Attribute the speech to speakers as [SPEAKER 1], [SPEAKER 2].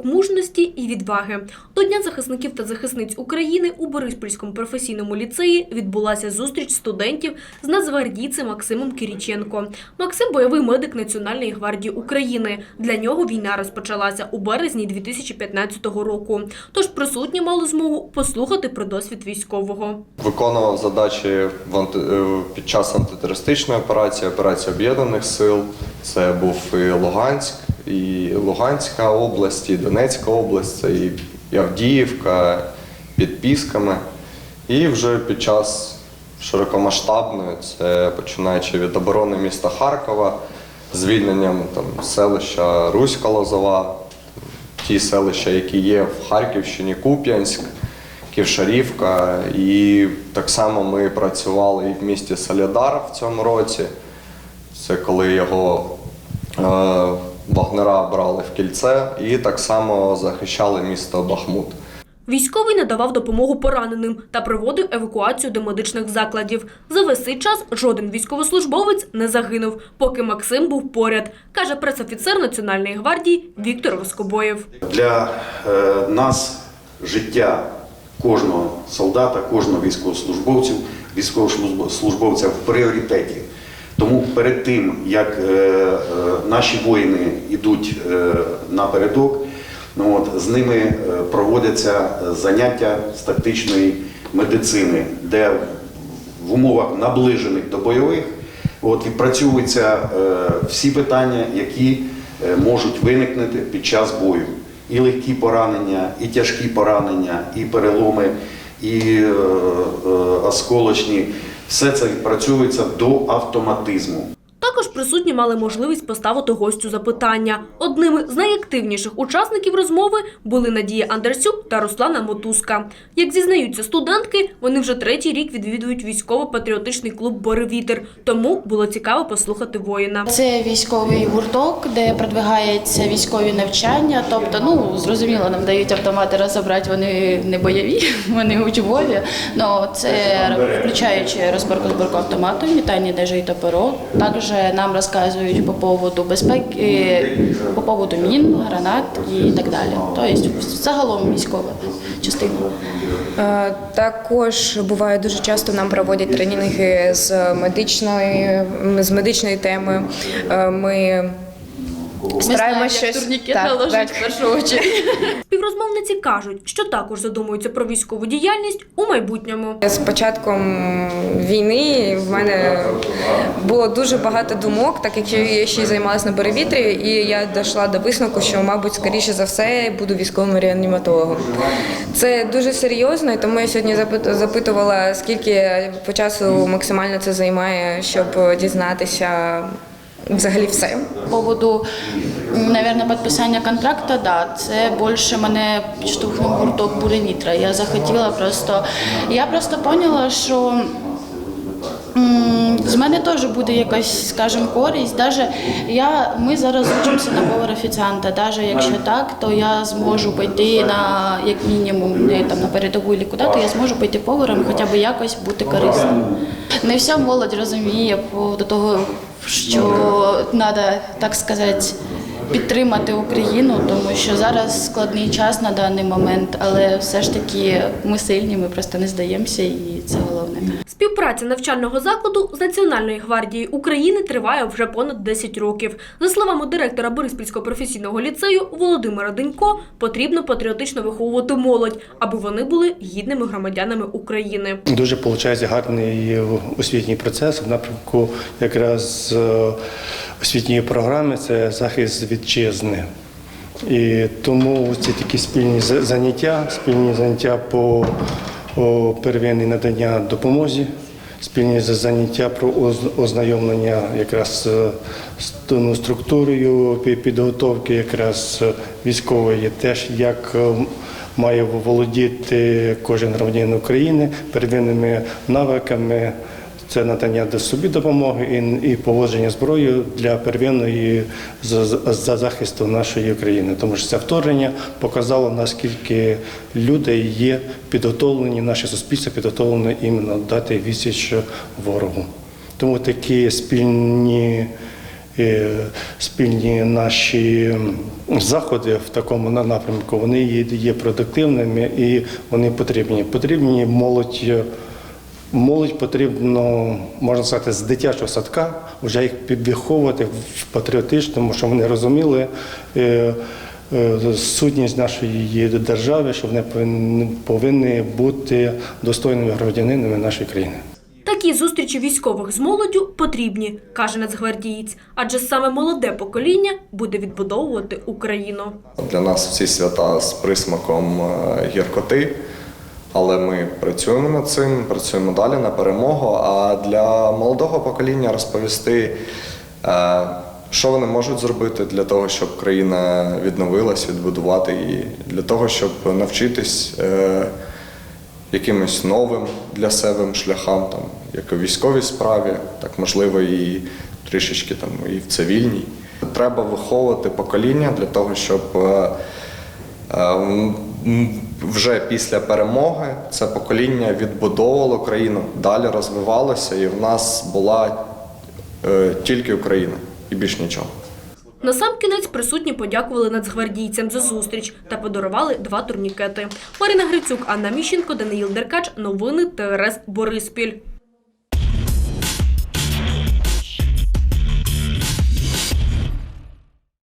[SPEAKER 1] урок мужності і відваги. До Дня захисників та захисниць України у Бориспільському професійному ліцеї відбулася зустріч студентів з нацгвардійцем Максимом Кіріченко. Максим бойовий медик Національної гвардії України. Для нього війна розпочалася у березні 2015 року. Тож присутні мали змогу послухати про досвід військового.
[SPEAKER 2] Виконував задачі е, під час антитерористичної операції, операції Об'єднаних Сил. Це був і Луганськ, і Луганська область, і Донецька область, і Авдіївка під Пісками. І вже під час широкомасштабної, це починаючи від оборони міста Харкова, звільненням там, селища Руська Лозова, ті селища, які є в Харківщині, Куп'янськ. Ківшарівка, і так само ми працювали і в місті Солідар в цьому році. Це коли його е, вагнера брали в кільце, і так само захищали місто Бахмут.
[SPEAKER 1] Військовий надавав допомогу пораненим та проводив евакуацію до медичних закладів. За весь цей час жоден військовослужбовець не загинув, поки Максим був поряд, каже пресофіцер Національної гвардії Віктор Воскобоєв.
[SPEAKER 3] Для е, нас життя кожного солдата, кожного військовослужбовця, військовослужбовця в пріоритеті. Тому перед тим, як е, е, наші воїни йдуть е, напередок, ну, от, з ними проводяться заняття з тактичної медицини, де в умовах наближених до бойових от, відпрацьовуються всі питання, які можуть виникнути під час бою. І легкі поранення, і тяжкі поранення, і переломи, і е, е, осколочні. Все це працюється до автоматизму.
[SPEAKER 1] Присутні мали можливість поставити гостю запитання. Одними з найактивніших учасників розмови були Надія Андерсюк та Руслана Мотузка. Як зізнаються студентки, вони вже третій рік відвідують військово-патріотичний клуб «Боревітер», тому було цікаво послухати воїна.
[SPEAKER 4] Це військовий гурток, де продвигаються військові навчання. Тобто, ну зрозуміло, нам дають автомати розібрати, вони не бойові, вони учбові. Ну це включаючи розборку зборку автомату, метання ножа і топору. Також нам розказують по поводу безпеки, по поводу мін, гранат і так далі. Тобто, загалом військова частина.
[SPEAKER 5] Е, Також буває дуже часто нам проводять тренінги з медичної з медичної теми. Е, Ми стараємося щось
[SPEAKER 4] турнікет
[SPEAKER 5] так,
[SPEAKER 4] наложить
[SPEAKER 5] так.
[SPEAKER 4] в першу очередь.
[SPEAKER 1] Співрозмовниці кажуть, що також задумуються про військову діяльність у майбутньому.
[SPEAKER 5] З початком війни в мене було дуже багато думок, так як я ще й займалася на перевітрі, і я дійшла до висновку, що, мабуть, скоріше за все буду військовим реаніматологом. Це дуже серйозно, і тому я сьогодні запитувала, скільки по часу максимально це займає, щоб дізнатися взагалі все.
[SPEAKER 4] По поводу, наверное, підписання контракту, да, це більше мене підштовхнув гурток «Бури вітра». Я захотіла просто, я просто поняла, що з мене теж буде якась, скажімо, користь. Даже я, ми зараз учимося на повар-офіціанта. Навіть якщо так, то я зможу пойти на, як мінімум, там на передову чи куди, то я зможу пойти поваром, хоча б якось бути корисним. Не вся молодь розуміє до того, що треба, так сказати, підтримати Україну, тому що зараз складний час на даний момент, але все ж таки ми сильні, ми просто не здаємося, і це головне.
[SPEAKER 1] Співпраця навчального закладу з Національної гвардії України триває вже понад 10 років. За словами директора Бориспільського професійного ліцею Володимира Денько, потрібно патріотично виховувати молодь, аби вони були гідними громадянами України.
[SPEAKER 6] Дуже виходить гарний освітній процес в напрямку якраз е, освітньої програми це захист вітчизни. І тому ці такі спільні заняття, спільні заняття по о, первинній надання допомозі, спільні заняття про ознайомлення якраз е, з тою структурою пі- підготовки якраз е, військової, теж як е, має володіти кожен громадянин України первинними навиками. Це надання до собі допомоги і, і поводження зброєю для первинної за, за захисту нашої країни. Тому що це вторгнення показало наскільки люди є підготовлені, наше суспільство підготовлене іменно дати відсіч ворогу. Тому такі спільні спільні наші заходи в такому напрямку вони є продуктивними і вони потрібні. Потрібні молодь. Молодь потрібно, можна сказати, з дитячого садка вже їх підвиховувати в патріотичному, щоб вони розуміли е, е, сутність нашої держави, що вони повинні, повинні бути достойними громадянинами нашої країни.
[SPEAKER 1] Такі зустрічі військових з молоддю потрібні, каже нацгвардієць, адже саме молоде покоління буде відбудовувати Україну.
[SPEAKER 2] Для нас всі свята з присмаком е, гіркоти, але ми працюємо над цим, працюємо далі на перемогу. А для молодого покоління розповісти, е, що вони можуть зробити для того, щоб країна відновилась, відбудувати її, для того, щоб навчитись е, якимось новим для себе шляхам, там, як у військовій справі, так можливо і трішечки там і в цивільній. Треба виховувати покоління для того, щоб е, вже після перемоги це покоління відбудовувало країну, далі розвивалося, і в нас була е, тільки Україна і більш нічого.
[SPEAKER 1] Насамкінець присутні подякували нацгвардійцям за зустріч та подарували два турнікети. Марина Грицюк, Анна Міщенко, Даниїл Деркач. Новини ТРС Бориспіль.